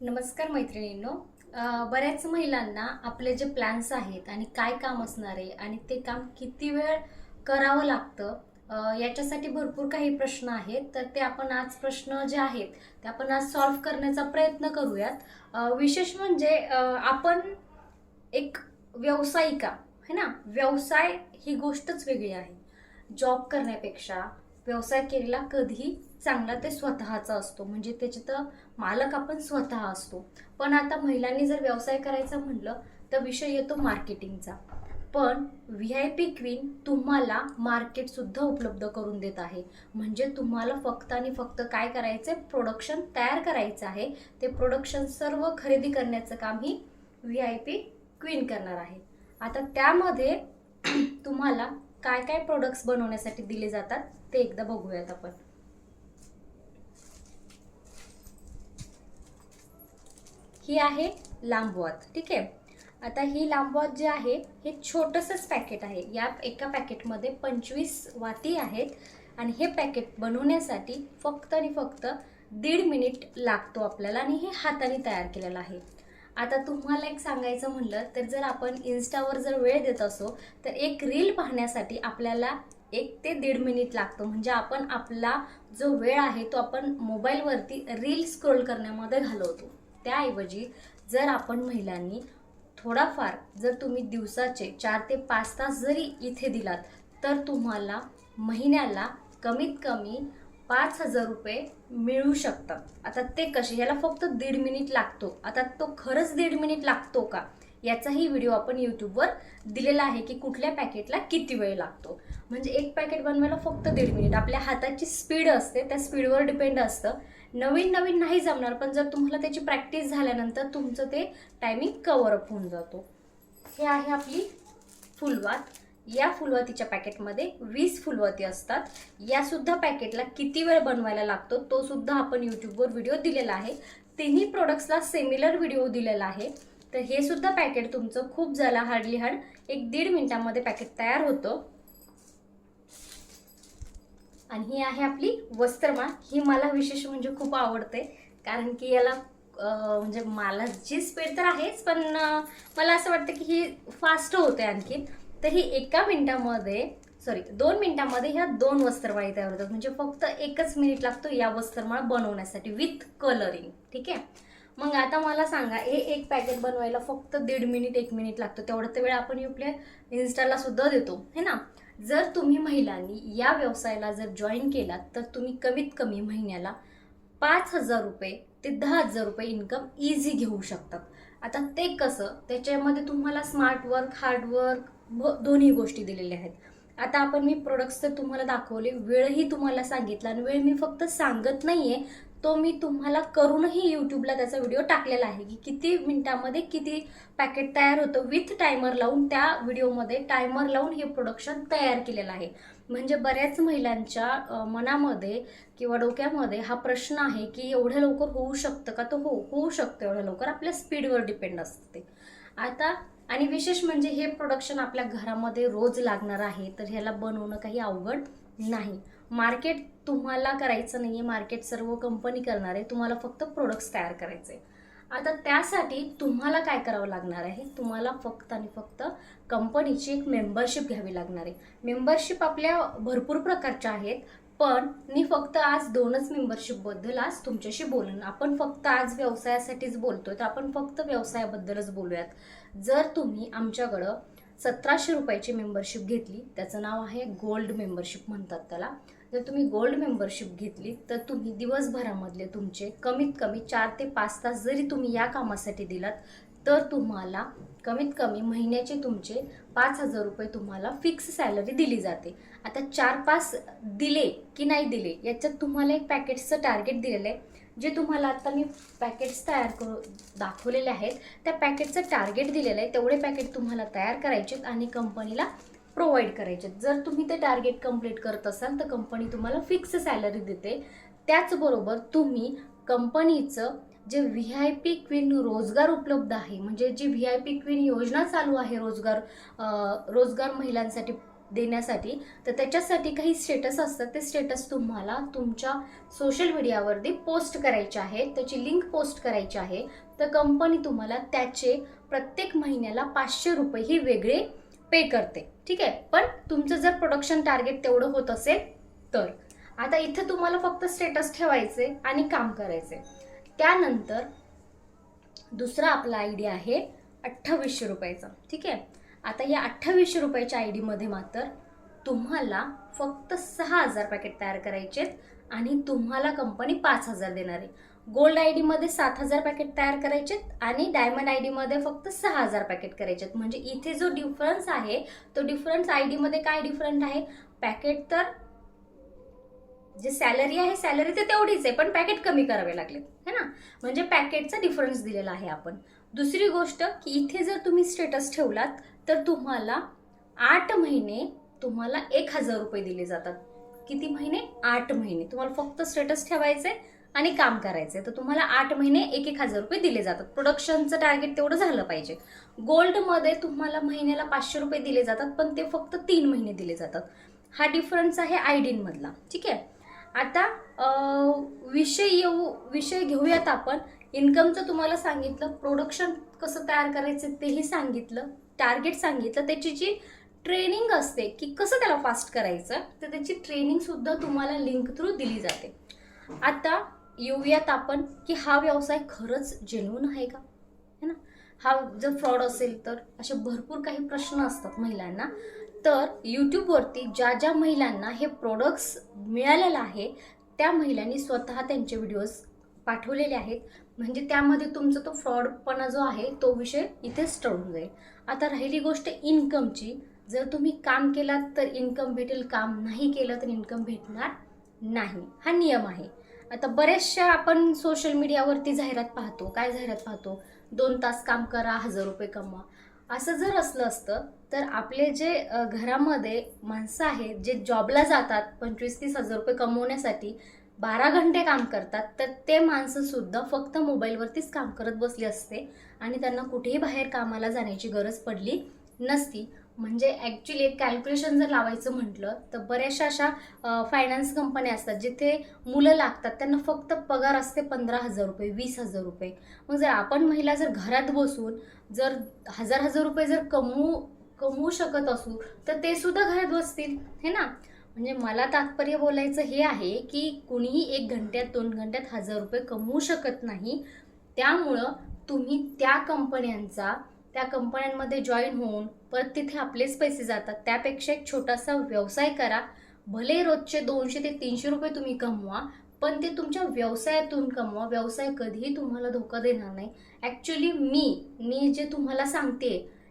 नमस्कार मैत्रिणींनो. बऱ्याच महिलांना आपले जे प्लॅन्स आहेत आणि काय काम असणार आहे आणि ते काम किती वेळ करावं लागतं याच्यासाठी भरपूर काही प्रश्न आहेत. तर ते आपण आज प्रश्न जे आहेत ते आपण आज सॉल्व्ह करण्याचा प्रयत्न करूयात. विशेष म्हणजे आपण एक व्यावसायिका है ना? व्यवसाय ही गोष्टच वेगळी आहे. जॉब करण्यापेक्षा व्यवसाय केलेला कधीही चांगला ते स्वतःचा असतो. म्हणजे त्याच्यात मालक आपण स्वतः असतो. पण आता महिलांनी जर व्यवसाय करायचा म्हणलं तर विषय येतो मार्केटिंगचा. पण व्ही आय पी क्वीन तुम्हाला मार्केटसुद्धा उपलब्ध करून देत आहे. म्हणजे तुम्हाला फक्त आणि फक्त काय करायचं आहे प्रोडक्शन तयार करायचं आहे. ते प्रोडक्शन सर्व खरेदी करण्याचं काम ही व्ही आय पी क्वीन करणार आहे. आता त्यामध्ये तुम्हाला काय काय प्रोडक्ट्स बनवण्यासाठी दिले जातात? ते एकदा बघूयात आपण. ही आहे लांबवात ठीक आहे? आता ही लांबवात जे आहे हे छोटंसंच पॅकेट आहे. या एका पॅकेटमध्ये पंचवीस वाती आहेत आणि हे पॅकेट बनवण्यासाठी फक्त आणि फक्त दीड मिनिट लागतो आपल्याला आणि हे हाताने तयार केलेलं आहे. आता तुम्हाला एक सांगायचं म्हणलं तर जर आपण इन्स्टावर जर वेळ देत असो तर एक रील पाहण्यासाठी आपल्याला एक ते दीड मिनिट लागतो. म्हणजे आपण आपला जो वेळ आहे तो आपण मोबाईलवरती रील स्क्रोल करण्यामध्ये घालवतो. त्याऐवजी जर आपण महिलांनी थोडाफार जर तुम्ही दिवसाचे चार ते पाच तास जरी इथे दिलात तर तुम्हाला महिन्याला कमीत कमी पाच हजार रुपये मिळू शकतात. आता ते कसे? याला फक्त दीड मिनिट लागतो. आता तो खरंच दीड मिनिट लागतो का? याचाही व्हिडिओ आपण यूट्यूबवर दिलेला आहे की कुठल्या पॅकेटला किती वेळ लागतो. म्हणजे एक पॅकेट बनवायला फक्त दीड मिनिट आपल्या हाताची स्पीड असते त्या स्पीडवर डिपेंड असतं. नवीन नवीन नाही जमणार पण जर तुम्हाला त्याची प्रॅक्टिस झाल्यानंतर तुमचं ते टायमिंग कवर अप होऊन जातो. हे आहे आपली फुलवात. या फुलवातीच्या पॅकेटमध्ये वीस फुलवाती असतात. यासुद्धा पॅकेटला किती वेळ बनवायला लागतो तो सुद्धा आपण यूट्यूबवर व्हिडिओ दिलेला आहे. तिन्ही प्रोडक्ट्सला सेमिलर व्हिडिओ दिलेला आहे. तर हे सुद्धा पॅकेट तुमचं खूप झाला हार्डली हार्ड एक दीड मिनिटामध्ये पॅकेट तयार होतं. आणि ही आहे आपली वस्त्रमाळ. ही मला विशेष म्हणजे खूप आवडते. कारण की याला म्हणजे मला जी स्पीड तर आहेच पण मला असं वाटतं की ही फास्ट होते आणखी. तर ही एका मिनिटामध्ये सॉरी दोन मिनिटामध्ये ह्या दोन वस्त्रमाळी तयार होतात. म्हणजे फक्त एकच मिनिट लागतो या वस्त्रमाळ बनवण्यासाठी विथ कलरिंग ठीक आहे? मग आता मला सांगा हे एक पॅकेट बनवायला फक्त दीड मिनिट एक मिनिट लागतो. तेवढा वेळ आपण आपल्या इन्स्टाला सुद्धा देतो है ना? जर तुम्ही महिलांनी या व्यवसायाला जर जॉईन केलात तर तुम्ही कमीत कमी महिन्याला पाच हजार रुपये ते दहा हजार रुपये इन्कम इझी घेऊ शकतात. आता ते कसं? त्याच्यामध्ये तुम्हाला स्मार्ट वर्क हार्ड वर्क दोन्ही गोष्टी दिलेल्या आहेत. आता आपण मी प्रोडक्ट्स तर तुम्हाला दाखवले वेळही तुम्हाला सांगितला आणि वेळ मी फक्त सांगत नाहीये. तो मी तुम्हाला करूनही यूट्यूबला त्याचा व्हिडिओ टाकलेला आहे की किती मिनिटामध्ये किती पॅकेट तयार होतं विथ टायमर लावून त्या व्हिडिओमध्ये टायमर लावून हे प्रोडक्शन तयार केलेलं आहे. म्हणजे बऱ्याच महिलांच्या मनामध्ये किंवा डोक्यामध्ये हा प्रश्न आहे की एवढ्या लवकर होऊ शकतं का? तो हो होऊ शकतं एवढ्या लवकर. आपल्या स्पीडवर डिपेंड असते. आता आणि विशेष म्हणजे हे प्रोडक्शन आपल्या घरामध्ये रोज लागणार आहे तर ह्याला बनवणं काही अवघड नाही. मार्केट तुम्हाला करायचं नाही आहे मार्केट सर्व कंपनी करणार आहे तुम्हाला फक्त प्रोडक्ट्स तयार करायचे आता त्यासाठी तुम्हाला काय करावं लागणार आहे? तुम्हाला फक्त आणि फक्त कंपनीची एक मेंबरशिप घ्यावी लागणार आहे. मेंबरशिप आपल्या भरपूर प्रकारच्या आहेत पण मी फक्त आज दोनच मेंबरशिपबद्दल आज तुमच्याशी बोलून आपण फक्त आज व्यवसायासाठीच बोलतोय तर आपण फक्त व्यवसायाबद्दलच बोलूयात. जर तुम्ही आमच्याकडं सतराशे रुपयाची मेंबरशिप घेतली. त्याचं नाव आहे गोल्ड मेंबरशिप म्हणतात त्याला. जर तुम्ही गोल्ड मेंबरशिप घेतली तर तुम्ही दिवसभरामधले तुमचे कमीत कमी चार ते पाच तास जरी तुम्ही या कामासाठी दिलात तर तुम्हाला कमीत कमी महिन्याचे तुमचे पाच हजार रुपये तुम्हाला फिक्स सॅलरी दिली जाते. आता चार पाच दिले की नाही दिले याच्यात तुम्हाला एक पॅकेटचं टार्गेट दिलेलं आहे. जे तुम्हाला आत्ता मी पॅकेट्स तयार करू दाखवलेले आहेत त्या पॅकेटचं टार्गेट दिलेलं आहे तेवढे पॅकेट तुम्हाला तयार करायचे आणि कंपनीला प्रोव्हाइड करायचे जर तुम्ही ते टार्गेट कंप्लीट करत असाल तर कंपनी तुम्हाला फिक्स सॅलरी देते. त्याचबरोबर तुम्ही कंपनीचं जे व्ही आय पी क्वीन रोजगार उपलब्ध आहे म्हणजे जी व्ही आय पी क्वीन योजना चालू आहे रोजगार रोजगार महिलांसाठी देण्यासाठी तर त्याच्यासाठी काही स्टेटस असतात. ते स्टेटस तुम्हाला तुमच्या सोशल मीडियावरती पोस्ट करायचे आहे त्याची लिंक पोस्ट करायची आहे. तर कंपनी तुम्हाला त्याचे प्रत्येक महिन्याला पाचशे रुपये ही वेगळे पे करते. ठीक आहे? पण तुमचं जर प्रोडक्शन टार्गेट तेवढं होत असेल तर. आता इथं तुम्हाला फक्त स्टेटस ठेवायचे आणि काम करायचे. त्यानंतर दुसरा आपला आयडिया आहे अठ्ठावीसशे रुपयाचा. ठीक आहे? आता या अठ्ठावीसशे रुपयाच्या आय डीमध्ये मात्र तुम्हाला फक्त सहा हजार पॅकेट तयार करायचे आहेत आणि तुम्हाला कंपनी पाच हजार देणार आहे. गोल्ड आय डीमध्ये सात हजार पॅकेट तयार करायचे आणि डायमंड आय डीमध्ये फक्त सहा हजार पॅकेट करायचे आहेत. म्हणजे इथे जो डिफरन्स आहे तो डिफरन्स आय डीमध्ये काय डिफरंट आहे? पॅकेट तर जे सॅलरी आहे सॅलरी तर तेवढीच आहे पण पॅकेट कमी करावे लागले है ना? म्हणजे पॅकेटचा डिफरन्स दिलेला आहे आपण. दुसरी गोष्ट की इथे जर तुम्ही स्टेटस ठेवलात तर तुम्हाला आठ महिने तुम्हाला एक हजार रुपये दिले जातात. किती महिने? आठ महिने. तुम्हाला फक्त स्टेटस ठेवायचे आणि काम करायचे तर तुम्हाला आठ महिने एक एक हजार रुपये दिले जातात. प्रोडक्शनचं टार्गेट तेवढं झालं पाहिजे. गोल्डमध्ये तुम्हाला महिन्याला पाचशे रुपये दिले जातात पण ते फक्त तीन महिने दिले जातात. हा डिफरन्स आहे आयडीनमधला ठीक आहे? आता विषय येऊ विषय घेऊयात आपण. इन्कमचं तुम्हाला सांगितलं प्रोडक्शन कसं तयार करायचं तेही सांगितलं टार्गेट सांगितलं. त्याची जी ट्रेनिंग असते की कसं त्याला फास्ट करायचं तर त्याची ट्रेनिंगसुद्धा तुम्हाला लिंक थ्रू दिली जाते. आता येऊयात आपण की हा व्यवसाय खरंच जेन्युन आहे का? है ना? हा जर फ्रॉड असेल तर असे भरपूर काही प्रश्न असतात महिलांना. तर यूट्यूबवरती ज्या ज्या महिलांना हे प्रोडक्ट्स मिळालेलं आहे त्या महिलांनी स्वतः त्यांचे व्हिडिओज पाठवलेले आहेत. म्हणजे त्यामध्ये तुमचा तो फ्रॉडपणा जो आहे तो विषय इथेच टळून जाईल. आता राहिली गोष्ट इन्कमची जर तुम्ही काम केलात तर इन्कम भेटेल काम नाही केलं तर इन्कम भेटणार नाही. हा नियम आहे. आता बऱ्याचशा आपण सोशल मीडियावरती जाहिरात पाहतो. काय जाहिरात पाहतो? दोन तास काम करा हजार रुपये कमवा. असं जर असलं असतं तर आपले जे घरामध्ये माणसं आहेत जे जॉबला जातात पंचवीस तीस हजार रुपये कमवण्यासाठी बारा घंटे काम करतात तर ते माणसंसुद्धा फक्त मोबाईलवरतीच काम करत बसली असते आणि त्यांना कुठेही बाहेर कामाला जाण्याची गरज पडली नसती. म्हणजे ॲक्च्युली एक कॅल्क्युलेशन जर लावायचं म्हटलं तर बऱ्याचशा अशा फायनान्स कंपन्या असतात जिथे मुलं लागतात त्यांना फक्त पगार असते पंधरा हजार रुपये वीस हजार रुपये. मग जर आपण महिला जर घरात बसून जर हजार हजार रुपये जर कमवू कमवू शकत असू तर ते सुद्धा घरात बसतील हे ना? म्हणजे मला तात्पर्य बोलायचं हे आहे की कुणीही एक घंट्यात दोन घंट्यात हजार रुपये कमवू शकत नाही. त्यामुळं तुम्ही त्या कंपन्यांचा त्या कंपन्यांमध्ये जॉईन होऊन परत तिथे आपलेच पैसे जातात. त्यापेक्षा एक छोटासा व्यवसाय करा. भले रोजचे दोनशे ते तीनशे रुपये तुम्ही कमवा पण ते तुमच्या व्यवसायातून कमवा. व्यवसाय कधीही तुम्हाला धोका देणार नाही. ॲक्च्युली मी मी जे तुम्हाला सांगते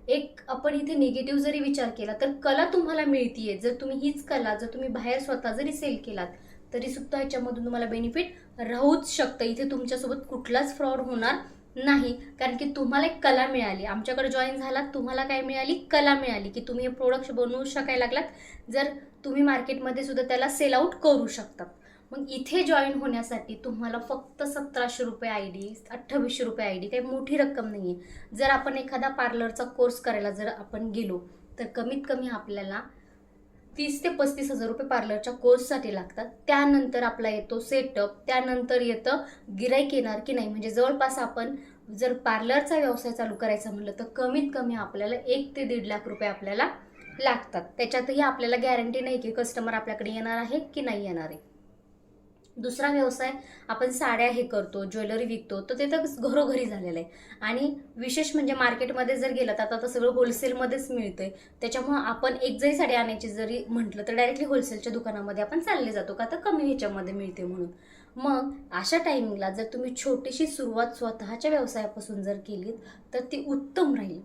एक आपण इथे निगेटिव्ह जरी विचार केला तर कला तुम्हाला मिळतीये. जर तुम्ही हीच कला जर तुम्ही बाहेर स्वतः जरी सेल केलात तरी सुद्धा ह्याच्यामधून तुम्हाला बेनिफिट राहूच शकतं. इथे तुमच्यासोबत कुठलाच फ्रॉड होणार नाही कारण की तुम्हाला एक कला मिळाली. आमच्याकडे जॉईन झालात तुम्हाला काय मिळाली? कला मिळाली की तुम्ही हे प्रोडक्ट बनवू शकायला लागलात जर तुम्ही मार्केटमध्ये सुद्धा त्याला सेल आउट करू शकतात. मग इथे जॉईन होण्यासाठी तुम्हाला फक्त सतराशे रुपये आय डी अठ्ठावीसशे रुपये आय डी काही मोठी रक्कम नाही आहे जर आपण एखादा पार्लरचा कोर्स करायला जर आपण गेलो तर कमीत कमी आपल्याला तीस ते पस्तीस हजार रुपये पार्लरच्या कोर्ससाठी लागतात. त्यानंतर आपला येतो सेटअप त्यानंतर येतं गिराईक येणार की नाही? म्हणजे जवळपास आपण जर पार्लरचा व्यवसाय चालू करायचा म्हणलं तर कमीत कमी आपल्याला एक ते दीड लाख रुपये आपल्याला लागतात. त्याच्यातही आपल्याला गॅरंटी नाही की कस्टमर आपल्याकडे येणार आहे की नाही येणार आहे. दुसरा व्यवसाय आपण साड्या हे करतो ज्वेलरी विकतो तर ते तर घरोघरी झालेलं आहे. आणि विशेष म्हणजे मार्केटमध्ये जर गेलं तर आता तर सगळं होलसेलमध्येच मिळतंय. त्याच्यामुळं आपण एक जरी साडी आणायची जरी म्हटलं तर डायरेक्टली होलसेलच्या दुकानामध्ये आपण चालले जातो का तर कमी ह्याच्यामध्ये मिळते म्हणून. मग अशा टायमिंगला जर तुम्ही छोटीशी सुरुवात स्वतःच्या व्यवसायापासून जर केलीत तर ती उत्तम राहील.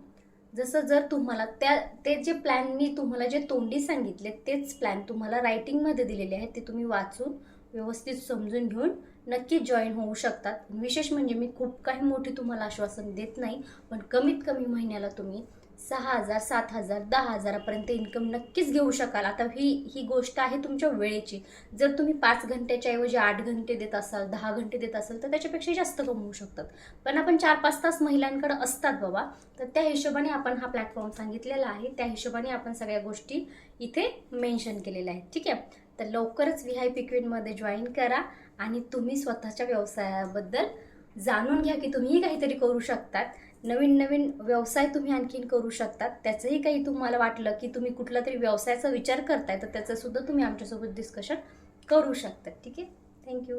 जसं जर तुम्हाला त्या ते जे प्लॅन मी तुम्हाला जे तोंडी सांगितले तेच प्लॅन तुम्हाला रायटिंगमध्ये दिलेले आहेत ते तुम्ही वाचून व्यवस्थित समजून घेऊन नक्की जॉईन होऊ शकतात. विशेष म्हणजे मी खूप काही मोठी तुम्हाला आश्वासन देत नाही पण कमीत कमी महिन्याला तुम्ही सहा हजार सात हजार दहा हजारापर्यंत इन्कम नक्कीच घेऊ शकाल. आता ही ही गोष्ट आहे तुमच्या वेळेची. जर तुम्ही पाच घंट्याच्या ऐवजी आठ घंटे देत असाल दहा घंटे देत असाल तर त्याच्यापेक्षा जास्त कमवू शकतात. पण आपण चार पाच तास महिलांकडे असतात बाबा तर त्या हिशोबाने आपण हा प्लॅटफॉर्म सांगितलेला आहे. त्या हिशोबाने आपण सगळ्या गोष्टी इथे मेन्शन केलेल्या आहेत. ठीक आहे? तर लवकरच व्ही आय पी क्वीनमध्ये जॉईन करा आणि तुम्ही स्वतःच्या व्यवसायाबद्दल जाणून घ्या की तुम्हीही काहीतरी करू शकतात. नवीन नवीन व्यवसाय तुम्ही आणखीन करू शकतात. त्याचंही काही तुम्हाला वाटलं की तुम्ही कुठला तरी व्यवसायाचा विचार करताय तर त्याचं सुद्धा तुम्ही आमच्यासोबत डिस्कशन करू शकता. ठीक आहे? थँक्यू